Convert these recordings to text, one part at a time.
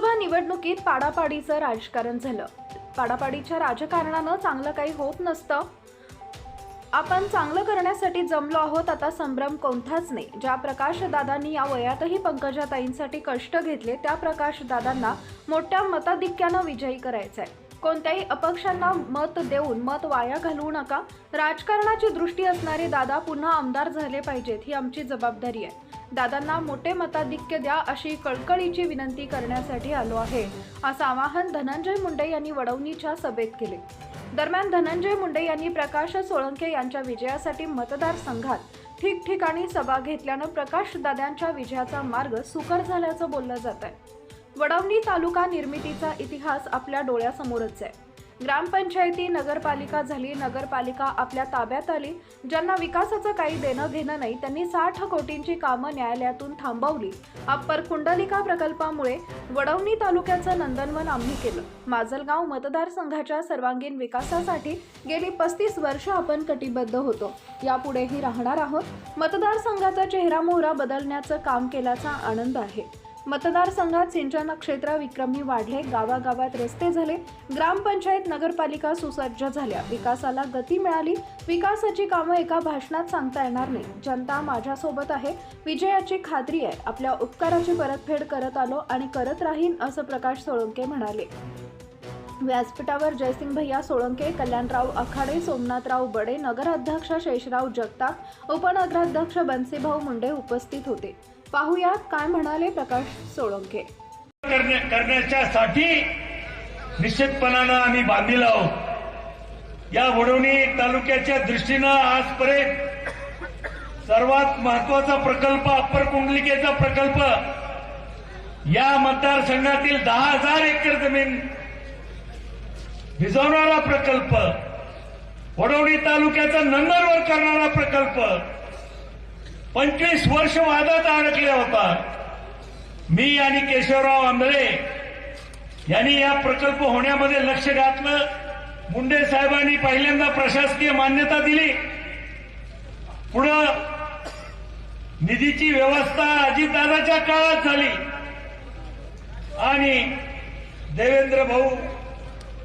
निवडणुकीत पाडापाडीचं राजकारण झालं. पाडापाडीच्या राजकारणानं चांगलं काही होत नसतं. आपण चांगलं करण्यासाठी जमलो आहोत आता संभ्रम कोणताच नाही. ज्या प्रकाशदादांनी या वयातही पंकजाताईंसाठी कष्ट घेतले त्या प्रकाशदादांना मोठ्या मताधिक्यानं विजयी करायचा आहे कोणत्याही अपक्षांना मत देऊन मत वाया घालवू नका. राजकारणाची दृष्टी असणारे दादा पुन्हा आमदार झाले पाहिजेत ही आमची जबाबदारी आहे. दादांना मोठे मताधिक्य द्या अशी कळकळीची विनंती करण्यासाठी आलो आहे. असं आवाहन धनंजय मुंडे यांनी वडवणीच्या सभेत केले. दरम्यान धनंजय मुंडे यांनी प्रकाश सोळंके यांच्या विजयासाठी मतदारसंघात ठिकठिकाणी सभा घेतल्यानं प्रकाश दादांच्या विजयाचा मार्ग सुकर झाल्याचं बोललं जात आहे वडवणी तालुका निर्मितीचा इतिहास आपल्या डोळ्यासमोरच आहे. ग्रामपंचायती नगरपालिका झाली नगरपालिका आपल्या ताब्यात आली. ज्यांना विकासाचं काही देणं घेणं नाही त्यांनी साठ कोटींची कामं न्यायालयातून थांबवली. अप्पर कुंडलिका प्रकल्पामुळे वडवणी तालुक्याचं नंदनवन आम्ही केलं. माजलगाव मतदारसंघाच्या सर्वांगीण विकासासाठी गेली पस्तीस वर्ष आपण कटिबद्ध होतो. यापुढेही राहणार आहोत. मतदारसंघाचा चेहरा मोहरा बदलण्याचं काम केल्याचा आनंद आहे. मतदारसंघात सिंचन क्षेत्र विक्रमी वाढले गावागावात रस्ते झाले ग्रामपंचायत नगरपालिका सुसज्ज झाल्या. विकासाला गती मिळाली. विकासाची कामं एका भाषणात सांगता येणार नाही. जनता माझ्यासोबत आहे. विजयाची खात्री आहे. आपल्या उपकाराची परतफेड करत आलो आणि करत राहीन असं प्रकाश सोळंके म्हणाले. व्यासपीठावर जयसिंग भैया सोळंके कल्याणराव आखाडे सोमनाथराव बडे नगराध्यक्ष शेषराव जगताप उपनगराध्यक्ष बन्सीभाऊ मुंडे उपस्थित होते. पाहुयात काय म्हणाले प्रकाश सोळंके. करण्याच्यासाठी निश्चितपणानं आम्ही बांधील आहोत. या वडवणी तालुक्याच्या दृष्टीनं आजपर्यंत सर्वात महत्त्वाचा प्रकल्प अप्पर कुंडलिकेचा प्रकल्प या मतदारसंघातील दहा हजार एकर जमीन भिजवणारा प्रकल्प वडवणी तालुक्याचा नंदरवर करणारा प्रकल्प पंचवीस वर्ष वादात अडकला होता. मी आणि केशवराव आंधळे यांनी या प्रकल्प होण्यामध्ये लक्ष घातलं. मुंडे साहेबांनी पहिल्यांदा प्रशासकीय मान्यता दिली. पुढं निधीची व्यवस्था अजितदादाच्या काळात झाली. आणि देवेंद्र भाऊ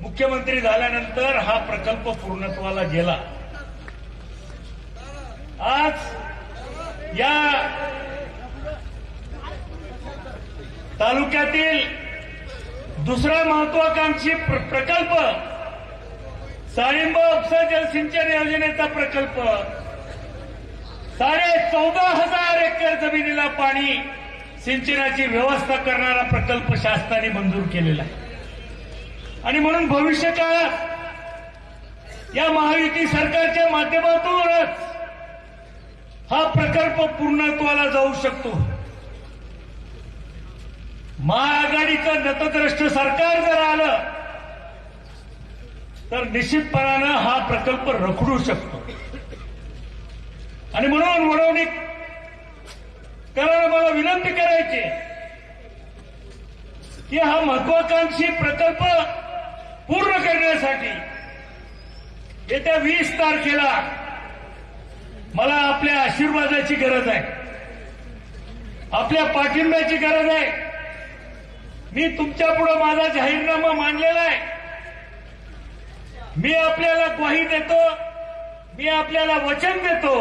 मुख्यमंत्री झाल्यानंतर हा प्रकल्प पूर्णत्वाला गेला. आज या तालुक्यातील दुसरा महत्वाकांक्षी प्र- प्रकल्प साळिंब उपसा जलसिंचन योजनेचा प्रकल्प. साडे चौदा हजार एकर जमिनीला पाणी सिंचनाची व्यवस्था करणारा प्रकल्प शासनाने मंजूर केलेला आहे. आणि म्हणून भविष्य काळात या महायुती सरकारच्या माध्यमातूनच हा प्रकल्प पूर्णत्वाला जाऊ शकतो. महाआघाडीचं नतद्रष्ट सरकार जर आलं तर निश्चितपणानं हा प्रकल्प रखडू शकतो. आणि म्हणून वडवणी करायला मला विनंती करायची की हा महत्वाकांक्षी प्रकल्प पूर्ण करण्यासाठी येत्या वीस तारखेला मला आपल्या आशीर्वादाची गरज आहे. आपल्या पाठिंब्याची गरज आहे. मी तुमच्यापुढे माझा जाहीरनामा मांडलेला आहे. मी आपल्याला ग्वाही देतो मी आपल्याला वचन देतो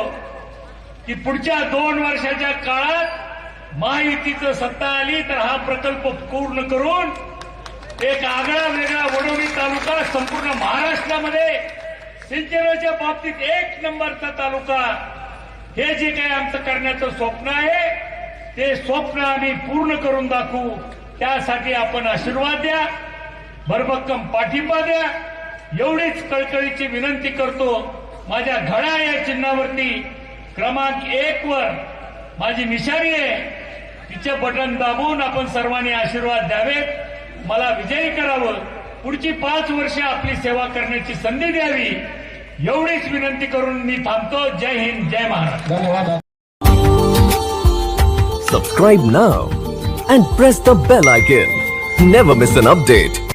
की पुढच्या दोन वर्षाच्या काळात महायुतीचं सत्ता आली तर हा प्रकल्प पूर्ण करून एक आगळा वेगळा वडोली तालुका संपूर्ण महाराष्ट्रामध्ये सिंचनाच्या बाबतीत एक नंबरचा तालुका हे जे काही आमचं करण्याचं स्वप्न आहे ते स्वप्न आम्ही पूर्ण करून दाखवू. त्यासाठी आपण आशीर्वाद द्या भरभक्कम पाठिंबा द्या. एवढीच कळकळीची विनंती करतो माझ्या घडा या चिन्हावरती क्रमांक एक वर माझी निशाणी आहे. तिचे बटन दाबून आपण सर्वांनी आशीर्वाद द्यावेत. मला विजयी करावं. पुढची पाच वर्ष आपली सेवा करण्याची संधी द्यावी. एवढीच विनंती करून मी थांबतो जय हिंद जय महाराष्ट्र धन्यवाद Subscribe now and press the bell icon. Never miss an update.